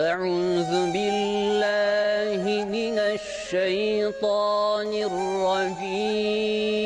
أعوذ بالله من الشيطان الرجيم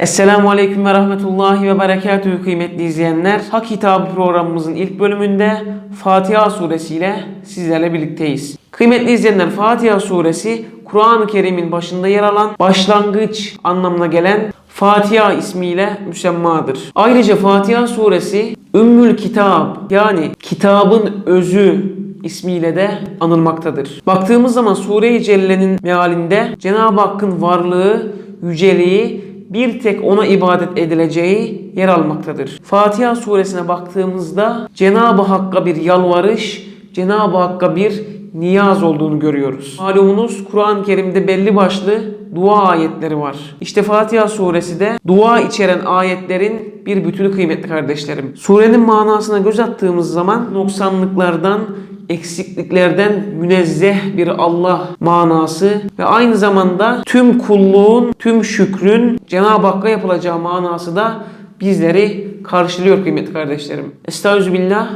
Esselamu Aleyküm ve Rahmetullahi ve Berekatühü kıymetli izleyenler. Hak Kitabı programımızın ilk bölümünde Fatiha suresiyle sizlerle birlikteyiz. Kıymetli izleyenler Fatiha suresi Kur'an-ı Kerim'in başında yer alan başlangıç anlamına gelen Fatiha ismiyle müsemmadır. Ayrıca Fatiha suresi Ümmül Kitab yani kitabın özü ismiyle de anılmaktadır. Baktığımız zaman Sure-i Celle'nin mealinde Cenab-ı Hakk'ın varlığı, yüceliği, bir tek ona ibadet edileceği yer almaktadır. Fatiha suresine baktığımızda Cenab-ı Hakk'a bir yalvarış, Cenab-ı Hakk'a bir niyaz olduğunu görüyoruz. Malumunuz Kur'an-ı Kerim'de belli başlı dua ayetleri var. İşte Fatiha suresi de dua içeren ayetlerin bir bütünü kıymetli kardeşlerim. Surenin manasına göz attığımız zaman noksanlıklardan, eksikliklerden münezzeh bir Allah manası ve aynı zamanda tüm kulluğun, tüm şükrün Cenab-ı Hakk'a yapılacağı manası da bizleri karşılıyor kıymetli kardeşlerim. Estağfirullah.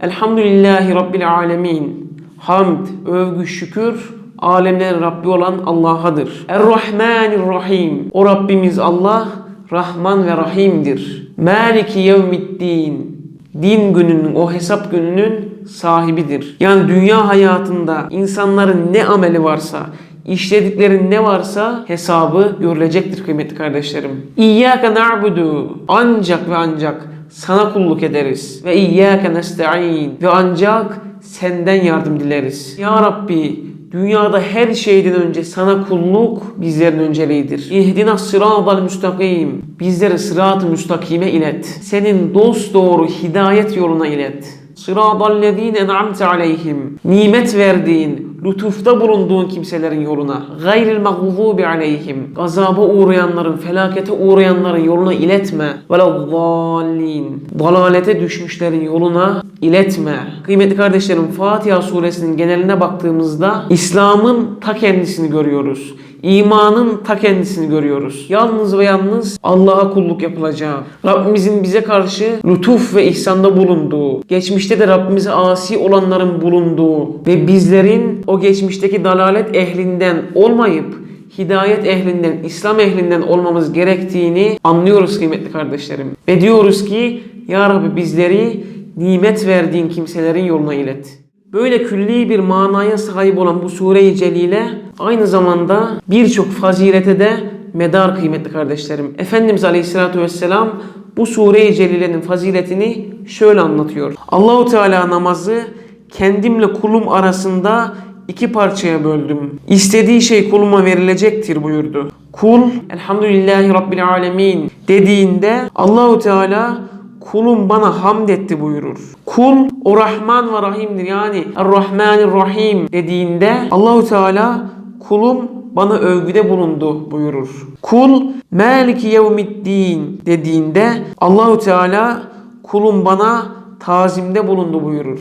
Elhamdülillahi Rabbil alemin. Hamd, övgü, şükür alemlerin Rabbi olan Allah'adır. Er-Rahmanir-Rahim. O Rabbimiz Allah Rahman ve Rahim'dir. Maliki yevmiddin. Din gününün, o hesap gününün sahibidir. Yani dünya hayatında insanların ne ameli varsa, işledikleri ne varsa hesabı görülecektir kıymetli kardeşlerim. İyyâke na'budu. Ancak ve ancak sana kulluk ederiz. Ve iyyâke nesta'in. Ve ancak senden yardım dileriz. Ya Rabbi Dünyada her şeyden önce sana kulluk bizlerin önceliğidir. İhdina sıratal müstakim. Bizleri sırat-ı müstakime ilet. Senin dost doğru hidayet yoluna ilet. Sıratal lezine en'amte aleyhim. Nimet verdiğin, lütufta bulunduğun kimselerin yoluna. Gayril mağlubi aleyhim. Gazaba uğrayanların, felakete uğrayanların yoluna iletme. Velezzallin. Dalalete düşmüşlerin yoluna iletme. Kıymetli kardeşlerim Fatiha suresinin geneline baktığımızda İslam'ın ta kendisini görüyoruz. İmanın ta kendisini görüyoruz. Yalnız ve yalnız Allah'a kulluk yapılacağı, Rabbimizin bize karşı lütuf ve ihsanda bulunduğu, geçmişte de Rabbimize asi olanların bulunduğu ve bizlerin o geçmişteki dalalet ehlinden olmayıp hidayet ehlinden, İslam ehlinden olmamız gerektiğini anlıyoruz kıymetli kardeşlerim. Ve diyoruz ki Ya Rabbi bizleri nimet verdiğin kimselerin yoluna ilet. Böyle külli bir manaya sahip olan bu sure-i celile aynı zamanda birçok fazilete de medar kıymetli kardeşlerim. Efendimiz Aleyhisselatü Vesselam bu sure-i celilenin faziletini şöyle anlatıyor. Allahu Teala namazı kendimle kulum arasında iki parçaya böldüm. İstediği şey kuluma verilecektir buyurdu. Kul elhamdülillahi rabbil alemin dediğinde Allahu Teala kulum bana hamd etti buyurur. Kul o Rahman ve Rahim'dir yani Er-Rahmanir Rahim dediğinde Allahu Teala kulum bana övgüde bulundu buyurur. Kul Maliki yevmiddin dediğinde Allahu Teala kulum bana tazimde bulundu buyurur.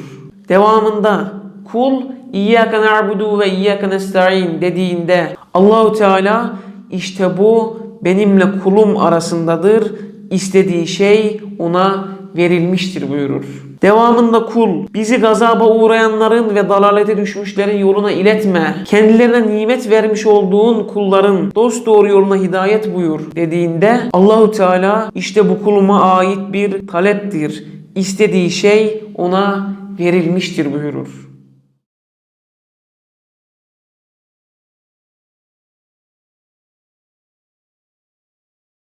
Devamında kul İyyâke na'budu ve iyyâke nesta'in dediğinde Allahu Teala işte bu benimle kulum arasındadır. İstediği şey ona verilmiştir buyurur. Devamında kul bizi gazaba uğrayanların ve dalalete düşmüşlerin yoluna iletme. Kendilerine nimet vermiş olduğun kulların dost doğru yoluna hidayet buyur dediğinde Allahu Teala işte bu kuluma ait bir taleptir. İstediği şey ona verilmiştir buyurur.